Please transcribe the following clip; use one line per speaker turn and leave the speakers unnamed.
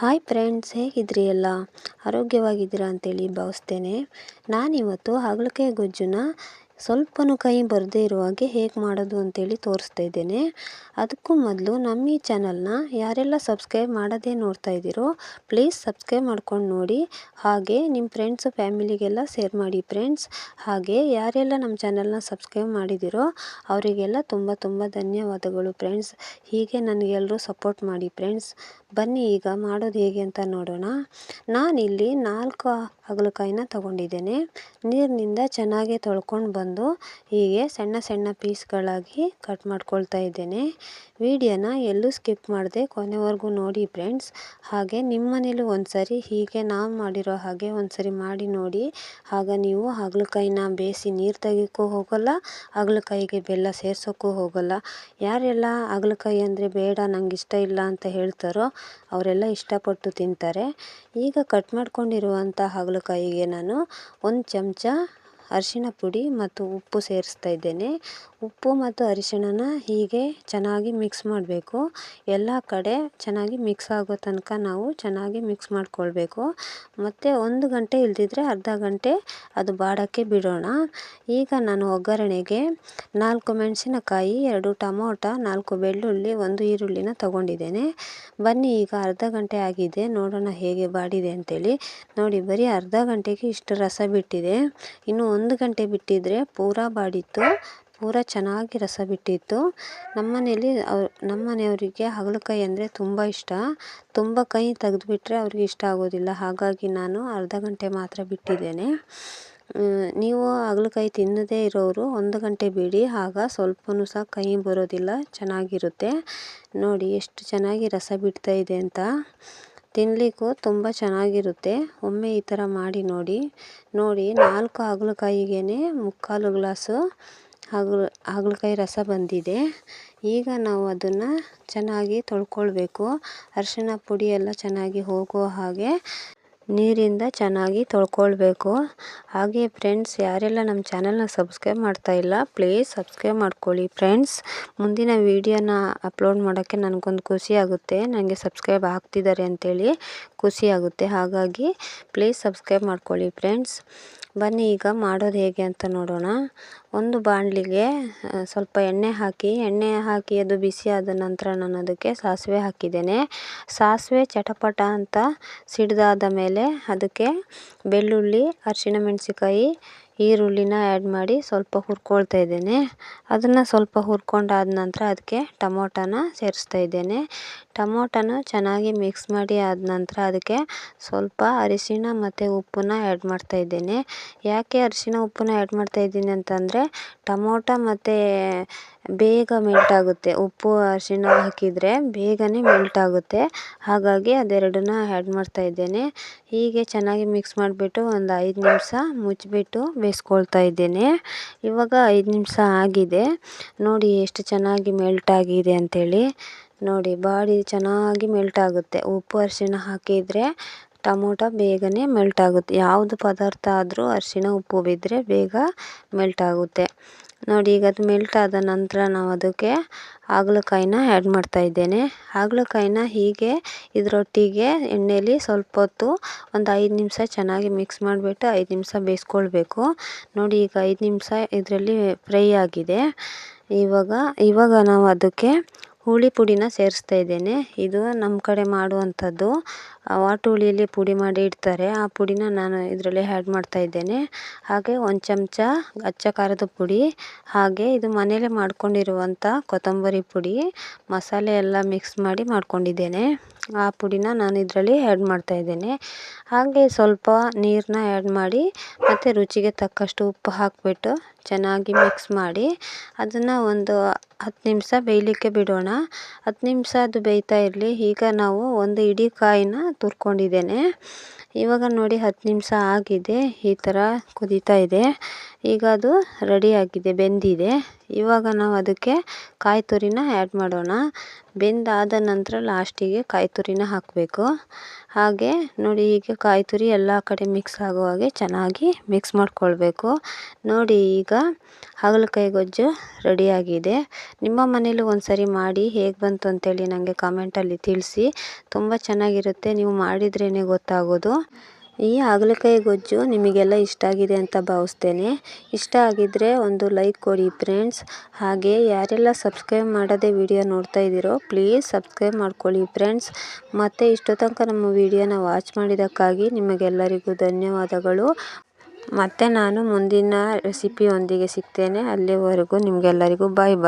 Hi friends ಹೇಗಿದ್ರಿ ಎಲ್ಲ? ಆರೋಗ್ಯವಾಗಿದ್ದೀರಾ ಅಂತೇಳಿ ಭಾವಿಸ್ತೇನೆ. ನಾನಿವತ್ತು ಹಾಗಲಕಾಯಿ ಗೊಜ್ಜನ್ನ ಸ್ವಲ್ಪನೂ ಕೈ ಬರದೇ ಇರೋ ಹಾಗೆ ಹೇಗೆ ಮಾಡೋದು ಅಂತೇಳಿ ತೋರಿಸ್ತಾ ಇದ್ದೇನೆ. ಅದಕ್ಕೂ ಮೊದಲು ನಮ್ಮ ಈ ಚಾನಲ್ನ ಯಾರೆಲ್ಲ ಸಬ್ಸ್ಕ್ರೈಬ್ ಮಾಡೋದೇ ನೋಡ್ತಾ ಇದ್ದೀರೋ ಪ್ಲೀಸ್ ಸಬ್ಸ್ಕ್ರೈಬ್ ಮಾಡ್ಕೊಂಡು ನೋಡಿ. ಹಾಗೆ ನಿಮ್ಮ ಫ್ರೆಂಡ್ಸು ಫ್ಯಾಮಿಲಿಗೆಲ್ಲ ಶೇರ್ ಮಾಡಿ ಫ್ರೆಂಡ್ಸ್ ಹಾಗೆ ಯಾರೆಲ್ಲ ನಮ್ಮ ಚಾನಲ್ನ ಸಬ್ಸ್ಕ್ರೈಬ್ ಮಾಡಿದ್ದೀರೋ, ಅವರಿಗೆಲ್ಲ ತುಂಬ ತುಂಬ ಧನ್ಯವಾದಗಳು ಫ್ರೆಂಡ್ಸ್ ಹೀಗೆ ನನಗೆಲ್ಲರೂ ಸಪೋರ್ಟ್ ಮಾಡಿ ಫ್ರೆಂಡ್ಸ್ ಬನ್ನಿ ಈಗ ಮಾಡೋದು ಹೇಗೆ ಅಂತ ನೋಡೋಣ. ನಾನಿಲ್ಲಿ ನಾಲ್ಕು ಹಾಗಲಕಾಯಿನ ತಗೊಂಡಿದ್ದೇನೆ. ನೀರಿನಿಂದ ಚೆನ್ನಾಗಿ ತೊಳ್ಕೊಂಡು ಬಂದು ಹೀಗೆ ಸಣ್ಣ ಸಣ್ಣ ಪೀಸ್ಗಳಾಗಿ ಕಟ್ ಮಾಡ್ಕೊಳ್ತಾ ಇದ್ದೇನೆ. ವಿಡಿಯೋನ ಎಲ್ಲೂ ಸ್ಕಿಪ್ ಮಾಡಿದೆ ಕೊನೆವರೆಗೂ ನೋಡಿ ಫ್ರೆಂಡ್ಸ್. ಹಾಗೆ ನಿಮ್ಮ ಮನೇಲೂ ಒಂದು ಸರಿ ಹೀಗೆ ನಾವು ಮಾಡಿರೋ ಹಾಗೆ ಒಂದ್ಸರಿ ಮಾಡಿ ನೋಡಿ. ಆಗ ನೀವು ಹಾಗಲಕಾಯಿನ ಬೇಯಿಸಿ ನೀರು ತೆಗಿಯೋಕ್ಕೂ ಹೋಗೋಲ್ಲ, ಹಾಗಲಕಾಯಿಗೆ ಬೆಲ್ಲ ಸೇರ್ಸೋಕ್ಕೂ ಹೋಗೋಲ್ಲ. ಯಾರೆಲ್ಲ ಹಾಗಲಕಾಯಿ ಅಂದರೆ ಬೇಡ, ನಂಗೆ ಇಷ್ಟ ಇಲ್ಲ ಅಂತ ಹೇಳ್ತಾರೋ ಅವರೆಲ್ಲ ಇಷ್ಟಪಟ್ಟು ತಿಂತಾರೆ. ಈಗ ಕಟ್ ಮಾಡ್ಕೊಂಡಿರುವಂಥ ಹಾಗಲಕಾಯಿಗೆ ನಾನು ಒಂದು ಚಮಚ ಅರಿಶಿಣ ಪುಡಿ ಮತ್ತು ಉಪ್ಪು ಸೇರಿಸ್ತಾ ಇದ್ದೇನೆ. ಉಪ್ಪು ಮತ್ತು ಅರಿಶಿಣನ ಹೀಗೆ ಚೆನ್ನಾಗಿ ಮಿಕ್ಸ್ ಮಾಡಬೇಕು. ಎಲ್ಲ ಕಡೆ ಚೆನ್ನಾಗಿ ಮಿಕ್ಸ್ ಆಗೋ ತನಕ ನಾವು ಚೆನ್ನಾಗಿ ಮಿಕ್ಸ್ ಮಾಡಿಕೊಳ್ಬೇಕು. ಮತ್ತು ಒಂದು ಗಂಟೆ ಇಲ್ದಿದ್ರೆ ಅರ್ಧ ಗಂಟೆ ಅದು ಬಾಡೋಕ್ಕೆ ಬಿಡೋಣ. ಈಗ ನಾನು ಒಗ್ಗರಣೆಗೆ ನಾಲ್ಕು ಮೆಣಸಿನಕಾಯಿ, ಎರಡು ಟೊಮೋಟ, ನಾಲ್ಕು ಬೆಳ್ಳುಳ್ಳಿ, ಒಂದು ಈರುಳ್ಳಿನ ತಗೊಂಡಿದ್ದೇನೆ. ಬನ್ನಿ, ಈಗ ಅರ್ಧ ಗಂಟೆ ಆಗಿದೆ. ನೋಡೋಣ ಹೇಗೆ ಬಾಡಿದೆ ಅಂತೇಳಿ. ನೋಡಿ, ಬರೀ ಅರ್ಧ ಗಂಟೆಗೆ ಇಷ್ಟು ರಸ ಬಿಟ್ಟಿದೆ. ಇನ್ನು ಒಂದು ಗಂಟೆ ಬಿಟ್ಟಿದ್ರೆ ಪೂರಾ ಬಾಡಿತ್ತು. ಪೂರ ಚೆನ್ನಾಗಿ ರಸ ಬಿಟ್ಟಿತ್ತು. ನಮ್ಮನೇಲಿ ಅವ್ರು, ನಮ್ಮನೆಯವರಿಗೆ ಹಾಗಲಕಾಯಿ ಅಂದರೆ ತುಂಬ ಇಷ್ಟ. ತುಂಬ ಕೈ ತೆಗೆದುಬಿಟ್ರೆ ಅವ್ರಿಗೆ ಇಷ್ಟ ಆಗೋದಿಲ್ಲ. ಹಾಗಾಗಿ ನಾನು ಅರ್ಧ ಗಂಟೆ ಮಾತ್ರ ಬಿಟ್ಟಿದ್ದೇನೆ. ನೀವು ಹಾಗಲಕಾಯಿ ತಿನ್ನದೇ ಇರೋರು ಒಂದು ಗಂಟೆ ಬಿಡಿ. ಆಗ ಸ್ವಲ್ಪವೂ ಸಹ ಕಹಿ ಬರೋದಿಲ್ಲ. ಚೆನ್ನಾಗಿರುತ್ತೆ. ನೋಡಿ ಎಷ್ಟು ಚೆನ್ನಾಗಿ ರಸ ಬಿಡ್ತಾ ಇದೆ ಅಂತ. ತಿನ್ನಲಿಕ್ಕೂ ತುಂಬ ಚೆನ್ನಾಗಿರುತ್ತೆ. ಒಮ್ಮೆ ಈ ಥರ ಮಾಡಿ ನೋಡಿ. ನೋಡಿ ನಾಲ್ಕು ಹಾಗಲಕಾಯಿಗೇ ಮುಕ್ಕಾಲು ಗ್ಲಾಸು ಹಾಗಲ ಹಾಗಲಕಾಯಿ ರಸ ಬಂದಿದೆ. ಈಗ ನಾವು ಅದನ್ನು ಚೆನ್ನಾಗಿ ತೊಳ್ಕೊಳ್ಬೇಕು. ಅರಿಶಿನ ಪುಡಿ ಎಲ್ಲ ಚೆನ್ನಾಗಿ ಹೋಗೋ ಹಾಗೆ ನೀರಿಂದ ಚೆನ್ನಾಗಿ ತೊಳ್ಕೊಳ್ಬೇಕು. ಹಾಗೆ ಫ್ರೆಂಡ್ಸ್ ಯಾರೆಲ್ಲ ನಮ್ಮ ಚಾನಲ್ನ ಸಬ್ಸ್ಕ್ರೈಬ್ ಮಾಡ್ತಾ ಇಲ್ಲ ಪ್ಲೀಸ್ ಸಬ್ಸ್ಕ್ರೈಬ್ ಮಾಡ್ಕೊಳ್ಳಿ. ಫ್ರೆಂಡ್ಸ್ ಮುಂದಿನ ವೀಡಿಯೋನ ಅಪ್ಲೋಡ್ ಮಾಡೋಕ್ಕೆ ನನಗೊಂದು ಖುಷಿ ಆಗುತ್ತೆ. ನನಗೆ ಸಬ್ಸ್ಕ್ರೈಬ್ ಆಗ್ತಿದ್ದಾರೆ ಅಂತೇಳಿ ಖುಷಿ ಆಗುತ್ತೆ. ಹಾಗಾಗಿ ಪ್ಲೀಸ್ ಸಬ್ಸ್ಕ್ರೈಬ್ ಮಾಡ್ಕೊಳ್ಳಿ ಫ್ರೆಂಡ್ಸ್ ಬನ್ನಿ, ಈಗ ಮಾಡೋದು ಹೇಗೆ ಅಂತ ನೋಡೋಣ. ಒಂದು ಬಾಣಲಿಗೆ ಸ್ವಲ್ಪ ಎಣ್ಣೆ ಹಾಕಿ ಎಣ್ಣೆ ಹಾಕಿ ಅದು ಬಿಸಿ ಆದ ನಂತರ ನಾನು ಅದಕ್ಕೆ ಸಾಸಿವೆ ಹಾಕಿದ್ದೇನೆ. ಸಾಸಿವೆ ಚಟಪಟ ಅಂತ ಸಿಡಿದಾದ ಮೇಲೆ ಅದಕ್ಕೆ ಬೆಳ್ಳುಳ್ಳಿ, ಅರಿಶಿಣ ಮೆಣಸಿಕಾಯಿ ಈರುಳ್ಳಿನ ಆ್ಯಡ್ ಮಾಡಿ ಸ್ವಲ್ಪ ಹುರ್ಕೊಳ್ತಾ ಇದ್ದೇನೆ. ಅದನ್ನು ಸ್ವಲ್ಪ ಹುರ್ಕೊಂಡಾದ ನಂತರ ಅದಕ್ಕೆ ಟೊಮೊಟೊನ ಸೇರಿಸ್ತಾ ಇದ್ದೇನೆ. ಟೊಮೊಟೊನ ಚೆನ್ನಾಗಿ ಮಿಕ್ಸ್ ಮಾಡಿ ಆದ ನಂತರ ಅದಕ್ಕೆ ಸ್ವಲ್ಪ ಅರಿಶಿಣ ಮತ್ತು ಉಪ್ಪನ್ನ ಆ್ಯಡ್ ಮಾಡ್ತಾ ಇದ್ದೇನೆ. ಯಾಕೆ ಅರಿಶಿಣ ಉಪ್ಪನ್ನ ಆ್ಯಡ್ ಮಾಡ್ತಾ ಇದ್ದೀನಿ ಅಂತಂದರೆ ಟೊಮೊಟೊ ಮತ್ತು ಬೇಗ ಮೆಲ್ಟ್ ಆಗುತ್ತೆ. ಉಪ್ಪು, ಅರಿಶಿಣ ಹಾಕಿದರೆ ಬೇಗನೆ ಮೆಲ್ಟ್ ಆಗುತ್ತೆ. ಹಾಗಾಗಿ ಅದೆರಡನ್ನ ಆ್ಯಡ್ ಮಾಡ್ತಾ ಇದ್ದೇನೆ. ಹೀಗೆ ಚೆನ್ನಾಗಿ ಮಿಕ್ಸ್ ಮಾಡಿಬಿಟ್ಟು ಒಂದು ಐದು ನಿಮಿಷ ಮುಚ್ಚಿಬಿಟ್ಟು ಬೇಯಿಸ್ಕೊಳ್ತಾ ಇದ್ದೇನೆ. ಇವಾಗ ಐದು ನಿಮಿಷ ಆಗಿದೆ. ನೋಡಿ ಎಷ್ಟು ಚೆನ್ನಾಗಿ ಮೆಲ್ಟ್ ಆಗಿದೆ ಅಂಥೇಳಿ ನೋಡಿ, ಬಾಡಿ ಚೆನ್ನಾಗಿ ಮೆಲ್ಟ್ ಆಗುತ್ತೆ. ಉಪ್ಪು ಅರಿಶಿಣ ಹಾಕಿದರೆ ಟೊಮೊಟೊ ಬೇಗನೆ ಮೆಲ್ಟ್ ಆಗುತ್ತೆ. ಯಾವುದು ಪದಾರ್ಥ ಆದರೂ ಅರಿಶಿಣ, ಉಪ್ಪು ಬಿದ್ದರೆ ಬೇಗ ಮೆಲ್ಟ್ ಆಗುತ್ತೆ. ನೋಡಿ, ಈಗ ಅದು ಮೆಲ್ಟ್ ಆದ ನಂತರ ನಾವು ಅದಕ್ಕೆ ಹಾಗಲಕಾಯಿನ ಆ್ಯಡ್ ಮಾಡ್ತಾ ಇದ್ದೇನೆ. ಹಾಗಲಕಾಯಿನ ಹೀಗೆ ಇದರೊಟ್ಟಿಗೆ ಎಣ್ಣೆಯಲ್ಲಿ ಸ್ವಲ್ಪ ಹೊತ್ತು ಒಂದು ಐದು ನಿಮಿಷ ಚೆನ್ನಾಗಿ ಮಿಕ್ಸ್ ಮಾಡಿಬಿಟ್ಟು ಐದು ನಿಮಿಷ ಬೇಯಿಸ್ಕೊಳ್ಬೇಕು. ನೋಡಿ, ಈಗ ಐದು ನಿಮಿಷ ಇದರಲ್ಲಿ ಫ್ರೈ ಆಗಿದೆ. ಇವಾಗ ಇವಾಗ ನಾವು ಅದಕ್ಕೆ ಹುಳಿ ಪುಡಿನ ಸೇರಿಸ್ತಾ ಇದ್ದೇನೆ. ಇದು ನಮ್ಮ ಕಡೆ ಮಾಡುವಂಥದ್ದು. ವಾಟು ಹುಳಿಯಲ್ಲಿ ಪುಡಿ ಮಾಡಿ ಇಡ್ತಾರೆ. ಆ ಪುಡಿನ ನಾನು ಇದರಲ್ಲಿ ಹ್ಯಾಡ್ ಮಾಡ್ತಾ ಇದ್ದೇನೆ. ಹಾಗೆ ಒಂದು ಚಮಚ ಅಚ್ಚ ಖಾರದ ಪುಡಿ, ಹಾಗೆ ಇದು ಮನೆಯಲ್ಲೇ ಮಾಡ್ಕೊಂಡಿರುವಂಥ ಕೊತ್ತಂಬರಿ ಪುಡಿ, ಮಸಾಲೆ ಎಲ್ಲ ಮಿಕ್ಸ್ ಮಾಡಿ ಮಾಡ್ಕೊಂಡಿದ್ದೇನೆ. ಆ ಪುಡಿನ ನಾನು ಇದರಲ್ಲಿ ಆ್ಯಡ್ ಮಾಡ್ತಾ ಇದ್ದೇನೆ. ಹಾಗೆ ಸ್ವಲ್ಪ ನೀರನ್ನ ಆ್ಯಡ್ ಮಾಡಿ, ಮತ್ತು ರುಚಿಗೆ ತಕ್ಕಷ್ಟು ಉಪ್ಪು ಹಾಕಿಬಿಟ್ಟು ಚೆನ್ನಾಗಿ ಮಿಕ್ಸ್ ಮಾಡಿ, ಅದನ್ನು ಒಂದು ಹತ್ತು ನಿಮಿಷ ಬೇಯಲಿಕ್ಕೆ ಬಿಡೋಣ. ಹತ್ತು ನಿಮಿಷ ಅದು ಬೇಯ್ತಾ ಇರಲಿ. ಈಗ ನಾವು ಒಂದು ಇಡೀ ಕಾಯಿನ ತುರ್ಕೊಂಡಿದ್ದೇನೆ. ಇವಾಗ ನೋಡಿ ಹತ್ತು ನಿಮಿಷ ಆಗಿದೆ, ಈ ಥರ ಕುದೀತಾ ಇದೆ. ಈಗ ಅದು ರೆಡಿಯಾಗಿದೆ ಬೆಂದಿದೆ. ಇವಾಗ ನಾವು ಅದಕ್ಕೆ ಕಾಯಿ ತುರಿನ ಆ್ಯಡ್ ಮಾಡೋಣ. ಬೆಂದಾದ ನಂತರ ಲಾಸ್ಟಿಗೆ ಕಾಯಿ ತುರಿನ ಹಾಕಬೇಕು. ಹಾಗೆ ನೋಡಿ ಈಗ ಕಾಯಿ ತುರಿ ಎಲ್ಲ ಕಡೆ ಮಿಕ್ಸ್ ಆಗೋ ಹಾಗೆ ಚೆನ್ನಾಗಿ ಮಿಕ್ಸ್ ಮಾಡ್ಕೊಳ್ಬೇಕು. ನೋಡಿ ಈಗ ಹಾಗಲಕಾಯಿ ಗೊಜ್ಜು ರೆಡಿಯಾಗಿದೆ ನಿಮ್ಮ ಮನೇಲಿ ಒಂದ್ಸರಿ ಮಾಡಿ ಹೇಗೆ ಬಂತು ಅಂತೇಳಿ ನನಗೆ ಕಾಮೆಂಟಲ್ಲಿ ತಿಳಿಸಿ. ತುಂಬ ಚೆನ್ನಾಗಿರುತ್ತೆ, ನೀವು ಮಾಡಿದ್ರೇ ಗೊತ್ತಾಗೋದು. ಈ ಹಾಗಲಕಾಯಿ ಗೊಜ್ಜು ನಿಮಗೆಲ್ಲ ಇಷ್ಟ ಆಗಿದೆ ಅಂತ ಭಾವಿಸ್ತೇನೆ. ಇಷ್ಟ ಆಗಿದ್ದರೆ ಒಂದು ಲೈಕ್ ಕೊಡಿ ಫ್ರೆಂಡ್ಸ್. ಹಾಗೆ ಯಾರೆಲ್ಲ ಸಬ್ಸ್ಕ್ರೈಬ್ ಮಾಡದೆ ವಿಡಿಯೋ ನೋಡ್ತಾ ಇದ್ದೀರೋ ಪ್ಲೀಸ್ ಸಬ್ಸ್ಕ್ರೈಬ್ ಮಾಡ್ಕೊಳ್ಳಿ ಫ್ರೆಂಡ್ಸ್. ಮತ್ತು ಇಷ್ಟು ತನಕ ನಮ್ಮ ವಿಡಿಯೋನ ವಾಚ್ ಮಾಡಿದ್ದಕ್ಕಾಗಿ ನಿಮಗೆಲ್ಲರಿಗೂ ಧನ್ಯವಾದಗಳು. ಮತ್ತು ನಾನು ಮುಂದಿನ ರೆಸಿಪಿಯೊಂದಿಗೆ ಸಿಗ್ತೇನೆ. ಅಲ್ಲಿವರೆಗೂ ನಿಮಗೆಲ್ಲರಿಗೂ ಬಾಯ್ ಬಾಯ್.